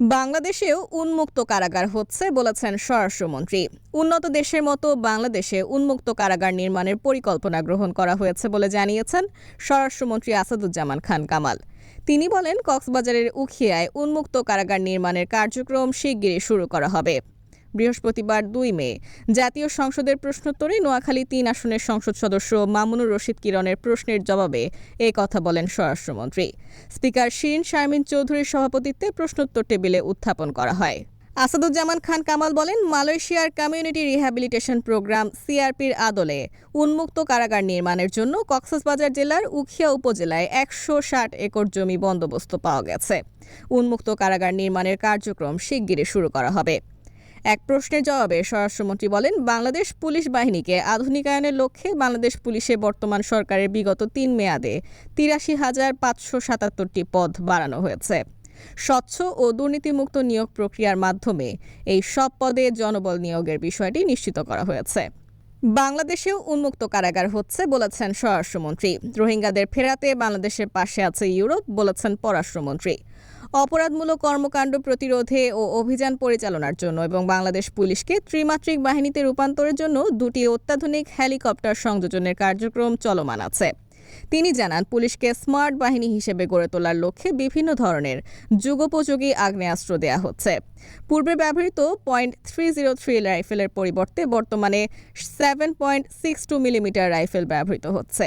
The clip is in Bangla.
বাংলাদেশেও উন্মুক্ত কারাগার হচ্ছে বলেছেন স্বরাষ্ট্রমন্ত্রী উন্নত দেশের মতো বাংলাদেশে উন্মুক্ত কারাগার নির্মাণের পরিকল্পনা গ্রহণ করা হয়েছে বলে জানিয়েছেন স্বরাষ্ট্রমন্ত্রী আসাদুজ্জামান খান কামাল। তিনি বলেন, কক্সবাজারের উখিয়ায় উন্মুক্ত কারাগার নির্মাণের কার্যক্রম শিগগিরই শুরু করা হবে। বৃহস্পতিবার দুই মে। জাতীয় সংসদের প্রশ্নোত্তরে নোয়াখালী তিন আসনের সংসদ সদস্য মামুনুর রশিদ কিরণের প্রশ্নের জবাবে এ কথা বলেন স্বরাষ্ট্রমন্ত্রী। স্পিকার শিরিন শারমিন চৌধুরীর সভাপতিত্বে প্রশ্নোত্তর টেবিলে উত্থাপন করা হয়। আসাদুজ্জামান খান কামাল বলেন, মালয়েশিয়ার কমিউনিটি রিহ্যাবিলিটেশন প্রোগ্রাম সিআরপির আদলে উন্মুক্ত কারাগার নির্মাণের জন্য কক্সবাজার জেলার উখিয়া উপজেলায় একশো ষাট একর জমি বন্দোবস্ত পাওয়া গেছে। উন্মুক্ত কারাগার নির্মাণের কার্যক্রম শিগগিরই শুরু করা হবে। এক প্রশ্নের জবাবে স্বরাষ্ট্রমন্ত্রী বলেন, বাংলাদেশ পুলিশ বাহিনীকে আধুনিকায়নের লক্ষ্যে বাংলাদেশ পুলিশে বর্তমান সরকারের বিগত তিন মেয়াদে তিরাশি হাজার পাঁচশো সাতাত্তরটি পদ বাড়ানো হয়েছে। স্বচ্ছ ও দুর্নীতিমুক্ত নিয়োগ প্রক্রিয়ার মাধ্যমে এই সব পদে জনবল নিয়োগের বিষয়টি নিশ্চিত করা হয়েছে। বাংলাদেশেও উন্মুক্ত কারাগার হচ্ছে বলেছেন স্বরাষ্ট্রমন্ত্রী। রোহিঙ্গাদের ফেরাতে বাংলাদেশের পাশে আছে ইউরোপ বলেছেন পররাষ্ট্রমন্ত্রী। অপরাধমূলক কর্মকাণ্ড প্রতিরোধে ও অভিযান পরিচালনার জন্য এবং বাংলাদেশ পুলিশকে ত্রিমাত্রিক বাহিনীতে রূপান্তরের জন্য দুটি অত্যাধুনিক হেলিকপ্টার সংযোজনের কার্যক্রম চলমান আছে। তিনি জানান, পুলিশকে স্মার্ট বাহিনী হিসেবে গড়ে তোলার লক্ষ্যে বিভিন্ন ধরনের যুগোপযোগী আগ্নেয়াস্ত্র দেয়া হচ্ছে। পূর্বে ব্যবহৃত পয়েন্ট থ্রি জিরো থ্রি রাইফেলের পরিবর্তে বর্তমানে seven point six two millimetre rifle ব্যবহৃত হচ্ছে।